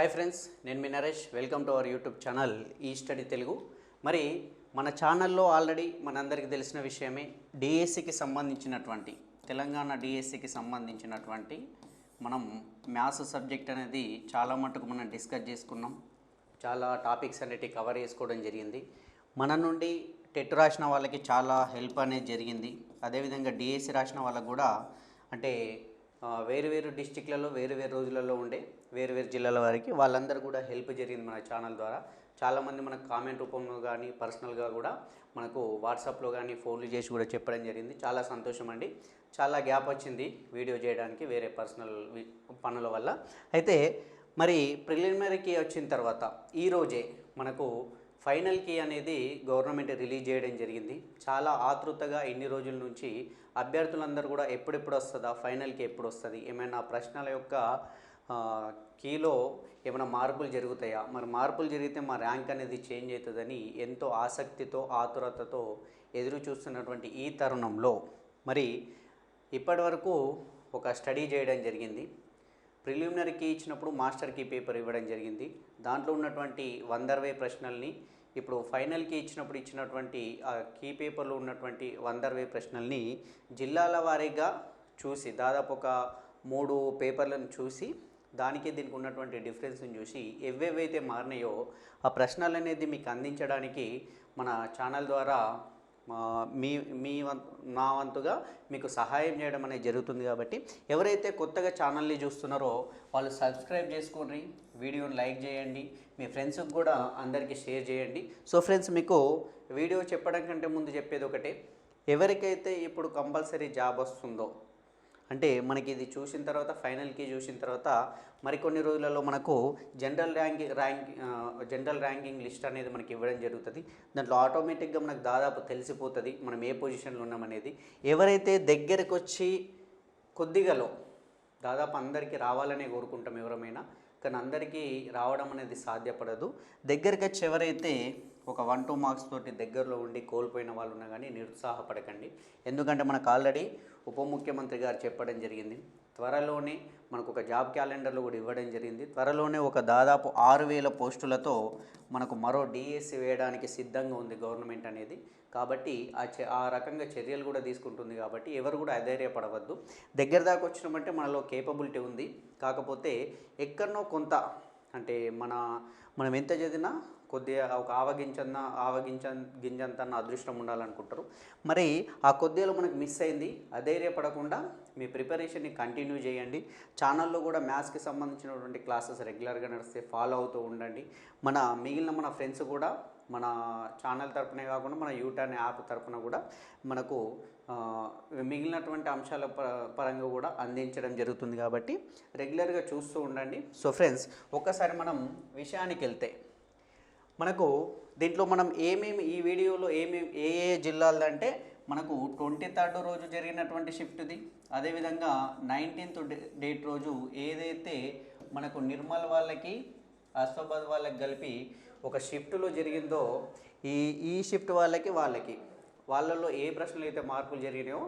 Hi friends నేను మీ Naresh. Welcome to our YouTube channel ఈ study Telugu మరి మన ఛానల్లో ఆల్రెడీ మనందరికీ తెలిసిన విషయమే డిఎస్సికి సంబంధించినటువంటి తెలంగాణ డిఎస్సికి సంబంధించినటువంటి మనం మ్యాథ్స్ సబ్జెక్ట్ అనేది చాలా మటుకు మనం డిస్కస్ చేసుకున్నాం. చాలా టాపిక్స్ అనేటివి కవర్ చేసుకోవడం జరిగింది. మన నుండి టెట్ రాసిన వాళ్ళకి చాలా హెల్ప్ అనేది జరిగింది. అదేవిధంగా డిఎస్సి రాసిన వాళ్ళకు కూడా అంటే వేరు వేరు డిస్టిక్లలో వేరు వేరు రోజులలో ఉండే వేరు వేరు జిల్లాల వారికి వాళ్ళందరూ కూడా హెల్ప్ జరిగింది మన ఛానల్ ద్వారా. చాలామంది మనకు కామెంట్ రూపంలో కానీ పర్సనల్గా కూడా మనకు వాట్సాప్లో కానీ ఫోన్లు చేసి కూడా చెప్పడం జరిగింది. చాలా సంతోషం అండి. చాలా గ్యాప్ వచ్చింది వీడియో చేయడానికి వేరే పర్సనల్ పనుల వల్ల. అయితే మరి ప్రిలిమినరీకి వచ్చిన తర్వాత ఈరోజే మనకు ఫైనల్ కీ అనేది గవర్నమెంట్ రిలీజ్ చేయడం జరిగింది. చాలా ఆతృతగా ఎన్ని రోజుల నుంచి అభ్యర్థులందరూ కూడా ఎప్పుడెప్పుడు వస్తుందా ఫైనల్ కీ ఎప్పుడు వస్తుంది ఏమైనా ప్రశ్నల యొక్క కీలో ఏమైనా మార్పులు జరుగుతాయా? మరి మార్పులు జరిగితే మా ర్యాంక్ అనేది చేంజ్ అవుతుందని ఎంతో ఆసక్తితో ఆతురతతో ఎదురు చూస్తున్నటువంటి ఈ తరుణంలో మరి ఇప్పటివరకు ఒక స్టడీ చేయడం జరిగింది. ప్రిలిమినరీకి ఇచ్చినప్పుడు మాస్టర్కి పేపర్ ఇవ్వడం జరిగింది. దాంట్లో ఉన్నటువంటి వంద అరవై ప్రశ్నల్ని ఇప్పుడు ఫైనల్కి ఇచ్చినప్పుడు ఇచ్చినటువంటి ఆ కీ పేపర్లో ఉన్నటువంటి వంద అరవై ప్రశ్నల్ని జిల్లాల వారీగా చూసి దాదాపు ఒక మూడు పేపర్లను చూసి దానికి దీనికి ఉన్నటువంటి డిఫరెన్స్ని చూసి ఎవేవైతే మారినాయో ఆ ప్రశ్నలు అనేది మీకు అందించడానికి మన ఛానల్ ద్వారా మీ మీ నా వంతుగా మీకు సహాయం చేయడం అనేది జరుగుతుంది కాబట్టి ఎవరైతే కొత్తగా ఛానల్ని చూస్తున్నారో వాళ్ళు సబ్స్క్రైబ్ చేసుకోండి వీడియోని లైక్ చేయండి. మీ ఫ్రెండ్స్కి కూడా అందరికీ షేర్ చేయండి. సో ఫ్రెండ్స్ మీకు వీడియో చెప్పడం కంటే ముందు చెప్పేది ఒకటే. ఎవరికైతే ఇప్పుడు కంపల్సరీ జాబ్ వస్తుందో అంటే మనకి ఇది చూసిన తర్వాత ఫైనల్కి చూసిన తర్వాత మరికొన్ని రోజులలో మనకు general rank rank general ranking list అనేది మనకి ఇవ్వడం జరుగుతుంది. దాంట్లో ఆటోమేటిక్గా మనకు దాదాపు తెలిసిపోతుంది మనం ఏ పొజిషన్లో ఉన్నామనేది ఎవరైతే దగ్గరకు వచ్చి కొద్దిగాలో దాదాపు అందరికీ రావాలనే కోరుకుంటాం ఎవరమైనా కానీ అందరికీ రావడం అనేది సాధ్యపడదు. దగ్గరికి వచ్చి ఎవరైతే ఒక వన్ టూ మార్క్స్ తోటి దగ్గరలో ఉండి కోల్పోయిన వాళ్ళు ఉన్నా కానీ నిరుత్సాహపడకండి. ఎందుకంటే మనకు ఆల్రెడీ ఉప ముఖ్యమంత్రి గారు చెప్పడం జరిగింది. త్వరలోనే మనకు ఒక జాబ్ క్యాలెండర్లో కూడా ఇవ్వడం జరిగింది. త్వరలోనే ఒక దాదాపు ఆరు వేల పోస్టులతో మనకు మరో డిఎస్సి వేయడానికి సిద్ధంగా ఉంది గవర్నమెంట్ అనేది. కాబట్టి ఆ ఆ రకంగా చర్యలు కూడా తీసుకుంటుంది కాబట్టి ఎవరు కూడా అధైర్యపడవద్దు. దగ్గర దాకా వచ్చినామంటే మనలో కేపబిలిటీ ఉంది. కాకపోతే ఎక్కడనో కొంత అంటే మన మనం ఎంత చదివినా కొద్దిగా ఒక ఆవగించన్న ఆవగించ గింజంతన్న అదృష్టం ఉండాలనుకుంటారు. మరి ఆ కొద్దిలో మనకు మిస్ అయింది. అధైర్యపడకుండా మీ ప్రిపరేషన్ని కంటిన్యూ చేయండి. ఛానల్లో కూడా మ్యాథ్స్కి సంబంధించినటువంటి క్లాసెస్ రెగ్యులర్గా నడిస్తే ఫాలో అవుతూ ఉండండి. మన మిగిలిన మన ఫ్రెండ్స్ కూడా మన ఛానల్ తరపునే కాకుండా మన యూటర్న్ యాప్ తరపున కూడా మనకు మిగిలినటువంటి అంశాల పరంగా కూడా అందించడం జరుగుతుంది కాబట్టి రెగ్యులర్గా చూస్తూ ఉండండి. సో ఫ్రెండ్స్ ఒక్కసారి మనం విషయానికి వెళ్తే మనకు దీంట్లో మనం ఏమేమి ఈ వీడియోలో ఏమేమి ఏ ఏ జిల్లాలంటే మనకు ట్వంటీ థర్డ్ రోజు జరిగినటువంటి షిఫ్ట్ది. అదేవిధంగా నైన్టీన్త్ డేట్ రోజు ఏదైతే మనకు నిర్మల్ వాళ్ళకి అస్ఫాబాద్ వాళ్ళకి కలిపి ఒక షిఫ్ట్లో జరిగిందో ఈ ఈ షిఫ్ట్ వాళ్ళకి వాళ్ళకి. వాళ్ళల్లో ఏ ప్రశ్నలు అయితే మార్పులు జరిగినాయో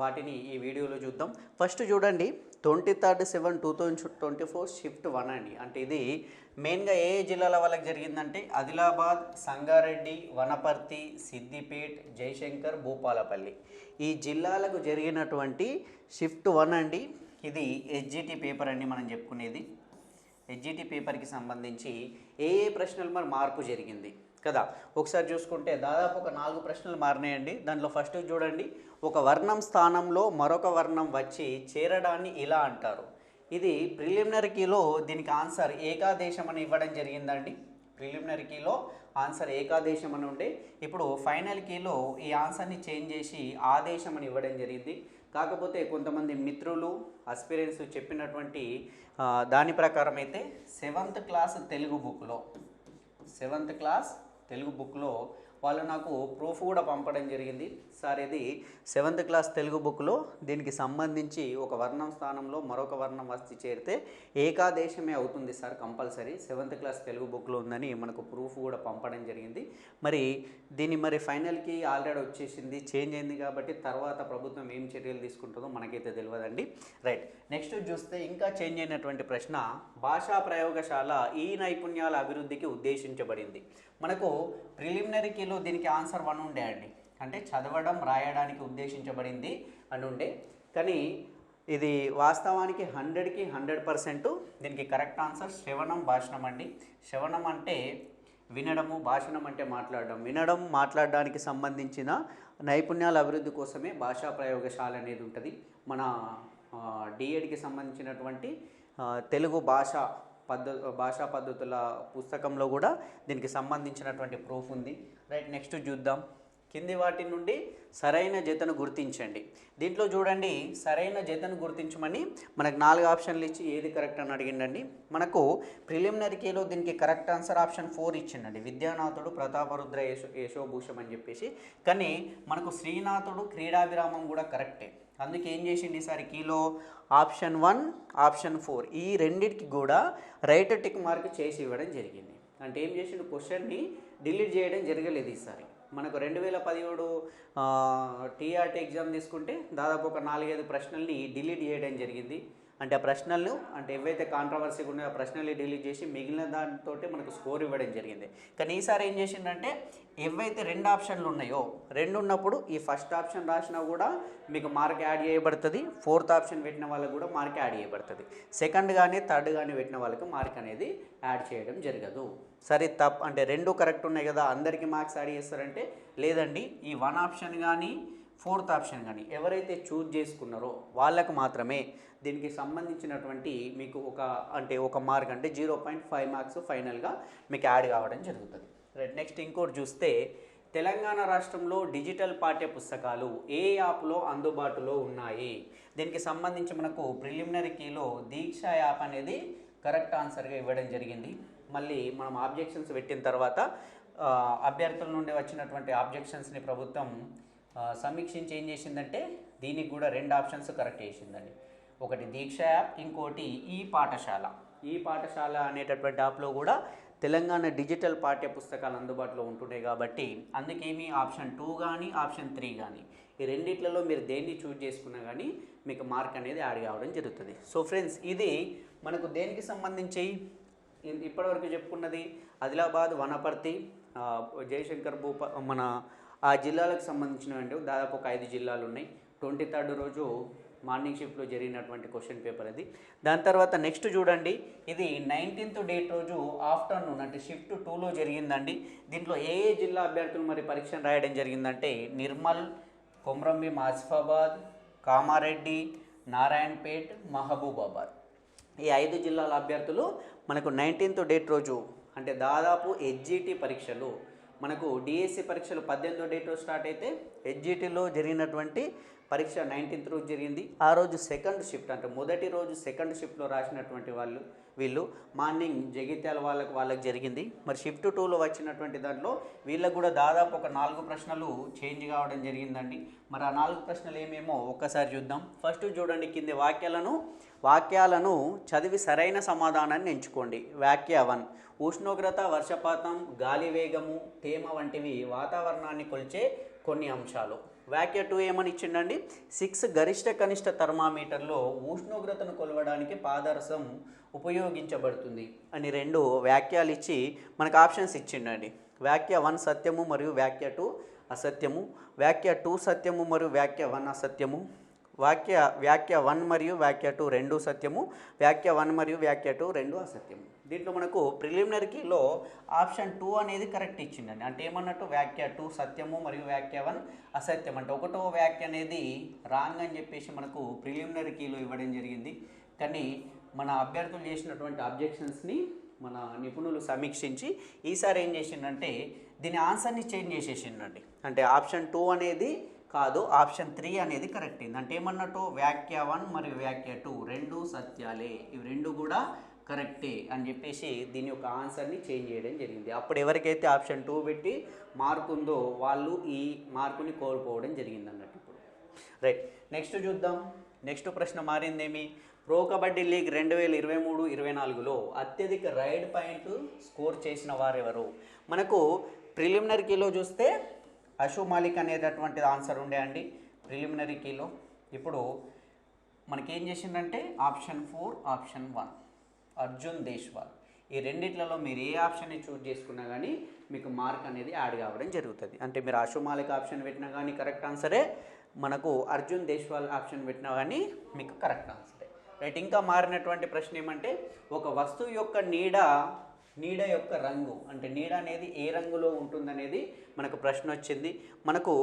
వాటిని ఈ వీడియోలో చూద్దాం. ఫస్ట్ చూడండి twenty third seven two thousand twenty four shift one అండి అంటే ఇది మెయిన్గా ఏ జిల్లాల వాళ్ళకి జరిగిందంటే ఆదిలాబాద్ సంగారెడ్డి వనపర్తి సిద్దిపేట్ జయశంకర్ భూపాలపల్లి. ఈ జిల్లాలకు జరిగినటువంటి షిఫ్ట్ వన్ అండి. ఇది హెచ్జిటి పేపర్ అండి మనం చెప్పుకునేది. హెచ్జిటి పేపర్కి సంబంధించి ఏ ఏ ప్రశ్నలు మరి మార్పు జరిగింది? కదా? ఒకసారి చూసుకుంటే దాదాపు ఒక నాలుగు ప్రశ్నలు మారినాయండి. దాంట్లో ఫస్ట్ చూడండి. ఒక వర్ణం స్థానంలో మరొక వర్ణం వచ్చి చేరడాన్ని ఇలా అంటారు. ఇది ప్రిలిమినరీ కీలో దీనికి ఆన్సర్ ఏకాదేశం అని ఇవ్వడం జరిగిందండి. ప్రిలిమినరీ కీలో ఆన్సర్ ఏకాదేశం అని ఉండే. ఇప్పుడు ఫైనల్ కీలో ఈ ఆన్సర్ని చేంజ్ చేసి ఆదేశం అని ఇవ్వడం జరిగింది. కాకపోతే కొంతమంది మిత్రులు అస్పిరెన్స్ చెప్పినటువంటి దాని ప్రకారం అయితే సెవెంత్ క్లాస్ తెలుగు బుక్లో. సెవెంత్ క్లాస్ తెలుగు బుక్లో వాళ్ళు నాకు ప్రూఫ్ కూడా పంపడం జరిగింది. సార్ ఇది సెవెంత్ క్లాస్ తెలుగు బుక్లో దీనికి సంబంధించి ఒక వర్ణం స్థానంలో మరొక వర్ణం వస్తే చేరితే ఏకాదేశమే అవుతుంది sir compulsory. Seventh class Telugu బుక్లో ఉందని మనకు ప్రూఫ్ కూడా పంపడం జరిగింది. మరి దీన్ని మరి ఫైనల్కి ఆల్రెడీ వచ్చేసింది చేంజ్ అయింది కాబట్టి తర్వాత ప్రభుత్వం ఏం చర్యలు తీసుకుంటుందో మనకైతే తెలియదండి రైట్ నెక్స్ట్ చూస్తే ఇంకా చేంజ్ అయినటువంటి ప్రశ్న భాషా ప్రయోగశాల ఈ నైపుణ్యాల అభివృద్ధికి ఉద్దేశించబడింది. మనకు ప్రిలిమినరీ కీలో దీనికి ఆన్సర్ వన్ ఉండే అండి. అంటే చదవడం రాయడానికి ఉద్దేశించబడింది అని ఉండే. కానీ ఇది వాస్తవానికి హండ్రెడ్కి హండ్రెడ్ పర్సెంట్ దీనికి కరెక్ట్ ఆన్సర్ శ్రవణం భాషణం అండి. శ్రవణం అంటే వినడము భాషణం అంటే మాట్లాడడం. వినడం మాట్లాడడానికి సంబంధించిన నైపుణ్యాల అభివృద్ధి కోసమే భాషా ప్రయోగశాల అనేది ఉంటుంది. మన డిఎడ్కి సంబంధించినటువంటి తెలుగు భాష పద్ధ భాషా పద్ధతుల పుస్తకంలో కూడా దీనికి సంబంధించినటువంటి ప్రూఫ్ ఉంది. రైట్ నెక్స్ట్ చూద్దాం. కింది వాటి నుండి సరైన జతను గుర్తించండి. దీంట్లో చూడండి సరైన జతను గుర్తించమని మనకు నాలుగు ఆప్షన్లు ఇచ్చి ఏది కరెక్ట్ అని అడిగిండండి. మనకు ప్రిలిమినరీలో దీనికి కరెక్ట్ ఆన్సర్ ఆప్షన్ ఫోర్ ఇచ్చిండండి. విద్యానాథుడు ప్రతాపరుద్ర యశో యశోభూషం అని చెప్పేసి. కానీ మనకు శ్రీనాథుడు క్రీడావిరామం కూడా కరెక్టే. అందుకే ఏం చేసిండి ఈసారి కీలో? Option one option four. ఈ రెండింటికి కూడా రైట్ టిక్ మార్క్ చేసి ఇవ్వడం జరిగింది. అంటే ఏం చేసిండు? క్వశ్చన్ని డిలీట్ చేయడం జరగలేదు ఈసారి. మనకు రెండు వేల పదిహేడు టీఆర్టీ ఎగ్జామ్ తీసుకుంటే దాదాపు ఒక నాలుగైదు ప్రశ్నల్ని డిలీట్ చేయడం జరిగింది. అంటే ఆ ప్రశ్నలు అంటే ఏవైతే కాంట్రవర్సీగా ఉన్నాయో ఆ ప్రశ్నలు డిలీట్ చేసి మిగిలిన దాంతో మనకు స్కోర్ ఇవ్వడం జరిగింది. కానీ ఈసారి ఏం చేసిందంటే ఏవైతే రెండు ఆప్షన్లు ఉన్నాయో రెండు ఉన్నప్పుడు ఈ ఫస్ట్ ఆప్షన్ రాసినా కూడా మీకు మార్క్ యాడ్ చేయబడుతుంది ఫోర్త్ ఆప్షన్ పెట్టిన వాళ్ళకి కూడా మార్క్ యాడ్ చేయబడుతుంది. సెకండ్ కానీ థర్డ్ కానీ పెట్టిన వాళ్ళకి మార్క్ అనేది యాడ్ చేయడం జరగదు. సరే తప్ అంటే రెండు కరెక్ట్ ఉన్నాయి కదా అందరికీ మార్క్స్ యాడ్ చేస్తారంటే లేదండి ఈ వన్ ఆప్షన్ కానీ ఫోర్త్ ఆప్షన్ కానీ ఎవరైతే చూజ్ చేసుకున్నారో వాళ్ళకు మాత్రమే దీనికి సంబంధించినటువంటి మీకు ఒక అంటే ఒక మార్క్ అంటే జీరో పాయింట్ ఫైవ్ మార్క్స్ ఫైనల్గా మీకు యాడ్ కావడం జరుగుతుంది. రైట్ నెక్స్ట్ ఇంకోటి చూస్తే తెలంగాణ రాష్ట్రంలో డిజిటల్ పాఠ్య పుస్తకాలు ఏ యాప్లో అందుబాటులో ఉన్నాయి? దీనికి సంబంధించి మనకు ప్రిలిమినరీ కీలో దీక్ష యాప్ అనేది కరెక్ట్ ఆన్సర్గా ఇవ్వడం జరిగింది. మళ్ళీ మనం ఆబ్జెక్షన్స్ పెట్టిన తర్వాత అభ్యర్థుల నుండి వచ్చినటువంటి ఆబ్జెక్షన్స్ని ప్రభుత్వం సమీక్షించి ఏం చేసిందంటే దీనికి కూడా రెండు ఆప్షన్స్ కరెక్ట్ చేసిందండి. ఒకటి దీక్ష యాప్ ఇంకోటి ఈ పాఠశాల. ఈ పాఠశాల అనేటటువంటి యాప్లో కూడా తెలంగాణ డిజిటల్ పాఠ్య పుస్తకాలు అందుబాటులో ఉంటున్నాయి కాబట్టి అందుకేమి ఆప్షన్ టూ కానీ ఆప్షన్ త్రీ కానీ ఈ రెండిట్లలో మీరు దేన్ని చూజ్ చేసుకున్నా కానీ మీకు మార్క్ అనేది యాడ్ కావడం జరుగుతుంది. సో ఫ్రెండ్స్ ఇది మనకు దేనికి సంబంధించి? ఇప్పటివరకు చెప్పుకున్నది ఆదిలాబాద్ వనపర్తి జయశంకర్ భూప మన ఆ జిల్లాలకు సంబంధించినవంటి దాదాపు ఒక ఐదు జిల్లాలు ఉన్నాయి. ట్వంటీ థర్డ్ రోజు మార్నింగ్ షిఫ్ట్లో జరిగినటువంటి క్వశ్చన్ పేపర్ అది. దాని తర్వాత నెక్స్ట్ చూడండి. ఇది నైన్టీన్త్ డేట్ రోజు ఆఫ్టర్నూన్ అంటే షిఫ్ట్ టూలో జరిగిందండి. దీంట్లో ఏ ఏ జిల్లా అభ్యర్థులు మరి పరీక్షను రాయడం జరిగిందంటే నిర్మల్ కొమ్రంభీం ఆసిఫాబాద్ కామారెడ్డి నారాయణపేట్ మహబూబాబాద్. ఈ ఐదు జిల్లాల అభ్యర్థులు మనకు నైన్టీన్త్ డేట్ రోజు అంటే దాదాపు హెచ్జిటి పరీక్షలు మనకు డిఎస్సి పరీక్షలు పద్దెనిమిదో డేట్ స్టార్ట్ అయితే హెచ్జిటిలో జరిగినటువంటి పరీక్ష నైన్టీన్త్ రోజు జరిగింది. ఆ రోజు సెకండ్ షిఫ్ట్ అంటే మొదటి రోజు సెకండ్ షిఫ్ట్లో రాసినటువంటి వాళ్ళు వీళ్ళు మార్నింగ్ జగిత్యాల వాళ్ళకు వాళ్ళకి జరిగింది. మరి షిఫ్ట్ టూలో వచ్చినటువంటి దాంట్లో వీళ్ళకు కూడా దాదాపు ఒక నాలుగు ప్రశ్నలు చేంజ్ కావడం జరిగిందండి. మరి ఆ నాలుగు ప్రశ్నలు ఏమేమో ఒక్కసారి చూద్దాం. ఫస్ట్ చూడండి కింది వాక్యాలను వాక్యాలను చదివి సరైన సమాధానాన్ని ఎంచుకోండి. వాక్య వన్. ఉష్ణోగ్రత వర్షపాతం గాలి వేగము తేమ వంటివి వాతావరణాన్ని కొలిచే కొన్ని అంశాలు. వాక్య టూ ఏమని ఇచ్చిండండి? సిక్స్ గరిష్ట కనిష్ట థర్మామీటర్లో ఉష్ణోగ్రతను కొలవడానికి పాదరసం ఉపయోగించబడుతుంది అని రెండు వాక్యాలు ఇచ్చి మనకు ఆప్షన్స్ ఇచ్చిండండి. వాక్య వన్ సత్యము మరియు వాక్య టూ అసత్యము. వాక్య టూ సత్యము మరియు వాక్య వన్ అసత్యము. వాక్య వ్యాఖ్య వన్ మరియు వ్యాఖ్య టూ రెండు సత్యము వ్యాఖ్య వన్ మరియు వ్యాఖ్య టూ రెండు అసత్యము. దీంట్లో మనకు ప్రిలిమినరీలో ఆప్షన్ టూ అనేది కరెక్ట్ ఇచ్చిందండి. అంటే ఏమన్నట్టు వ్యాఖ్య టూ సత్యము మరియు వ్యాఖ్య వన్ అసత్యం. అంటే ఒకటో వ్యాఖ్య అనేది రాంగ్ అని చెప్పేసి మనకు ప్రిలిమినరీ కీలో ఇవ్వడం జరిగింది. కానీ మన అభ్యర్థులు చేసినటువంటి అబ్జెక్షన్స్ని మన నిపుణులు సమీక్షించి ఈసారి ఏం చేసిండంటే దీని ఆన్సర్ని చేంజ్ చేసేసిండండి అంటే ఆప్షన్ టూ అనేది కాదు ఆప్షన్ త్రీ అనేది కరెక్ట్ అయింది. అంటే ఏమన్నట్టు? వ్యాఖ్య వన్ మరియు వ్యాఖ్య టూ రెండు సత్యాలే. ఇవి రెండు కూడా కరెక్టే అని చెప్పేసి దీని యొక్క ఆన్సర్ని చేంజ్ చేయడం జరిగింది. అప్పుడు ఎవరికైతే ఆప్షన్ టూ పెట్టి మార్కు ఉందో వాళ్ళు ఈ మార్కుని కోల్పోవడం జరిగింది అన్నట్టు ఇప్పుడు. రైట్. నెక్స్ట్ చూద్దాం. నెక్స్ట్ ప్రశ్న మారిందేమి? ప్రో కబడ్డీ లీగ్ రెండు వేల ఇరవై మూడు ఇరవై నాలుగులో అత్యధిక రైడ్ పాయింట్ స్కోర్ చేసిన వారెవరు? మనకు ప్రిలిమినరీలో కీలో చూస్తే అషు మాలిక్ అనేటటువంటిది ఆన్సర్ ఉండే అండి ప్రిలిమినరీ కీలో. ఇప్పుడు మనకేం చేసిందంటే option four option one. Arjun Deshwal. ఈ రెండిట్లలో మీరు ఏ ఆప్షన్ని చూజ్ చేసుకున్నా కానీ మీకు మార్క్ అనేది యాడ్ కావడం జరుగుతుంది. అంటే మీరు ఆషు మాలిక్ ఆప్షన్ పెట్టినా కానీ కరెక్ట్ ఆన్సరే మనకు అర్జున్ దేశ్వాల్ ఆప్షన్ పెట్టినా కానీ మీకు కరెక్ట్ ఆన్సరే. రైట్ ఇంకా మారినటువంటి ప్రశ్న ఏమంటే ఒక వస్తువు యొక్క నీడ నీడ యొక్క రంగు. అంటే నీడ అనేది ఏ రంగులో ఉంటుందనేది మనకు ప్రశ్న వచ్చింది. మనకు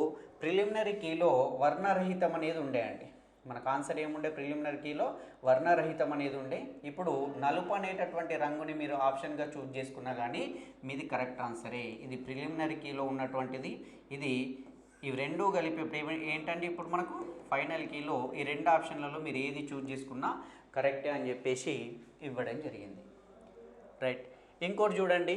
ప్రిలిమినరీ కీలో వర్ణరహితం అనేది ఉండే అండి. మనకు ఆన్సర్ ఏముండే? ప్రిలిమినరీ కీలో వర్ణరహితం అనేది ఉండే. ఇప్పుడు నలుపు అనేటటువంటి రంగుని మీరు ఆప్షన్గా చూజ్ చేసుకున్నా కానీ మీది కరెక్ట్ ఆన్సరే. ఇది ప్రిలిమినరీ కీలో ఉన్నటువంటిది. ఇది ఇవి రెండు కలిపి ఏంటంటే ఇప్పుడు మనకు? ఫైనల్ కీలో ఈ రెండు ఆప్షన్లలో మీరు ఏది చూజ్ చేసుకున్నా కరెక్టే అని చెప్పేసి ఇవ్వడం జరిగింది. రైట్. ఇంకోటి చూడండి.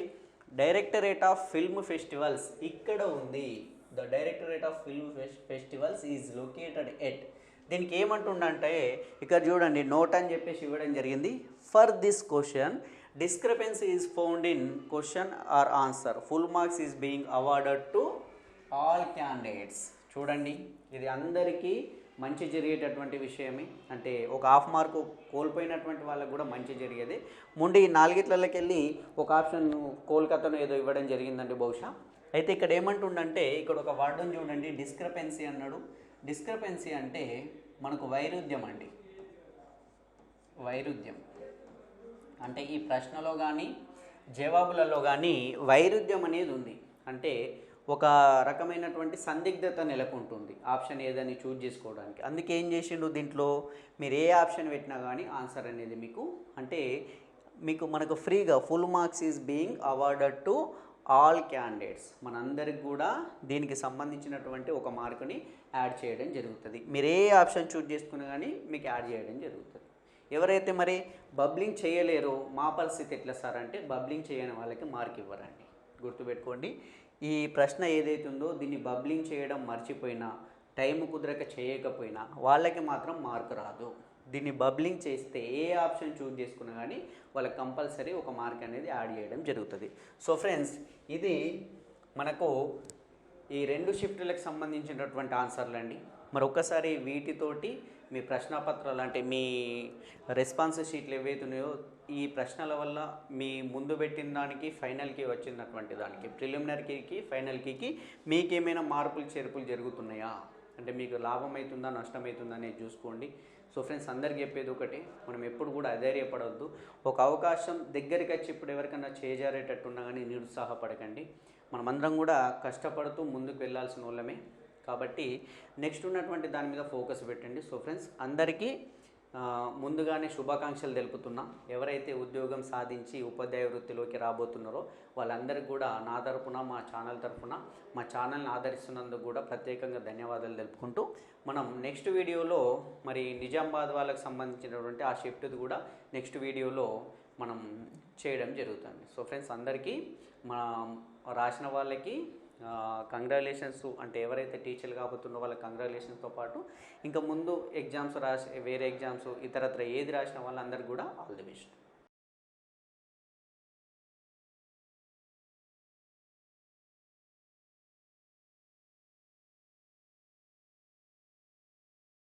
డైరెక్టరేట్ ఆఫ్ ఫిల్మ్ ఫెస్టివల్స్ ఇక్కడ ఉంది. The directorate of film festivals is located at దీనికి ఏమంటుండంటే ఇక్కడ చూడండి నోట్ అని చెప్పేసి ఇవ్వడం జరిగింది. For this question discrepancy is found in question or answer full marks is being awarded to all candidates చూడండి ఇది అందరికీ మంచి జరిగేటటువంటి విషయమే. అంటే ఒక హాఫ్ మార్కు కోల్పోయినటువంటి వాళ్ళకు కూడా మంచి జరిగేది. ముండి ఈ నాలుగిట్లకి వెళ్ళి ఒక ఆప్షన్ కోల్కతాను ఏదో ఇవ్వడం జరిగిందండి బహుశా. అయితే ఇక్కడ ఏమంటుండంటే ఇక్కడ ఒక వర్డ్ని చూడండి. డిస్క్రపెన్సీ అన్నాడు. డిస్క్రపెన్సీ అంటే మనకు వైరుధ్యం అండి. వైరుధ్యం. అంటే ఈ ప్రశ్నలో కానీ జవాబులలో కానీ వైరుధ్యం అనేది ఉంది. అంటే ఒక రకమైనటువంటి సందిగ్ధత నెలకొంటుంది. ఆప్షన్ ఏదని చూజ్ చేసుకోవడానికి. అందుకే ఏం చేసిండు దీంట్లో? మీరు ఏ ఆప్షన్ పెట్టినా కానీ ఆన్సర్ అనేది మీకు అంటే మీకు మనకు ఫ్రీగా full marks is being awarded to all candidates. మనందరికి కూడా దీనికి సంబంధించినటువంటి ఒక మార్కుని యాడ్ చేయడం జరుగుతుంది. మీరు ఏ ఆప్షన్ చూజ్ చేసుకున్నా కానీ మీకు యాడ్ చేయడం జరుగుతుంది. ఎవరైతే మరి బబ్లింగ్ చేయలేరో మా పరిస్థితి ఎట్లా సార్ అంటే బబ్లింగ్ చేయని వాళ్ళకి మార్క్ ఇవ్వరండి. గుర్తుపెట్టుకోండి. ఈ ప్రశ్న ఏదైతే ఉందో దీన్ని బబ్లింగ్ చేయడం మర్చిపోయినా టైం కుదరక చేయకపోయినా వాళ్ళకి మాత్రం మార్క్ రాదు. దీన్ని బబ్లింగ్ చేస్తే ఏ ఆప్షన్ చూజ్ చేసుకున్నా కానీ వాళ్ళకి కంపల్సరీ ఒక మార్క్ అనేది యాడ్ చేయడం జరుగుతుంది. సో ఫ్రెండ్స్ ఇది మనకు ఈ రెండు షిఫ్ట్లకు సంబంధించినటువంటి ఆన్సర్లు అండి మరొకసారి వీటితోటి మీ ప్రశ్నపత్రాలు అంటే మీ రెస్పాన్స్ షీట్లు ఏవైతే ఉన్నాయో ఈ ప్రశ్నల వల్ల మీ ముందు పెట్టిన దానికి ఫైనల్కి వచ్చినటువంటి దానికి ప్రిలిమినరీకి ఫైనల్కి మీకేమైనా మార్పులు చేర్పులు జరుగుతున్నాయా? అంటే మీకు లాభం అవుతుందా నష్టం అవుతుందా అనేది చూసుకోండి. సో ఫ్రెండ్స్ అందరికి చెప్పేది ఒకటి మనం ఎప్పుడు కూడా అధైర్యపడవద్దు ఒక అవకాశం దగ్గరికి వచ్చి ఇప్పుడు ఎవరికైనా చేజారేటట్టున్నా కానీ నిరుత్సాహపడకండి. మనమందరం కూడా కష్టపడుతూ ముందుకు వెళ్ళాల్సిన వాళ్ళమే. కాబట్టి నెక్స్ట్ ఉన్నటువంటి దాని మీద ఫోకస్ పెట్టండి. సో ఫ్రెండ్స్ అందరికీ ముందుగానే శుభాకాంక్షలు తెలుపుతున్నా. ఎవరైతే ఉద్యోగం సాధించి ఉపాధ్యాయ వృత్తిలోకి రాబోతున్నారో వాళ్ళందరికీ కూడా నా తరపున మా ఛానల్ తరపున మా ఛానల్ని ఆదరిస్తున్నందుకు కూడా ప్రత్యేకంగా ధన్యవాదాలు తెలుపుకుంటూ మనం నెక్స్ట్ వీడియోలో మరి నిజామాబాద్ వాళ్ళకి సంబంధించినటువంటి ఆ షిఫ్ట్ది కూడా నెక్స్ట్ వీడియోలో మనం చేయడం జరుగుతుంది. సో ఫ్రెండ్స్ అందరికీ మన రాసిన వాళ్ళకి కంగ్రాలేషన్స్ అంటే ఎవరైతే టీచర్లు కాబోతున్నో వాళ్ళ కంగ్రాలేషన్స్తో పాటు ఇంకా ముందు ఎగ్జామ్స్ రాసి వేరే ఎగ్జామ్స్ ఇతరత్ర ఏది రాసిన వాళ్ళందరికీ కూడా ఆల్ ది బెస్ట్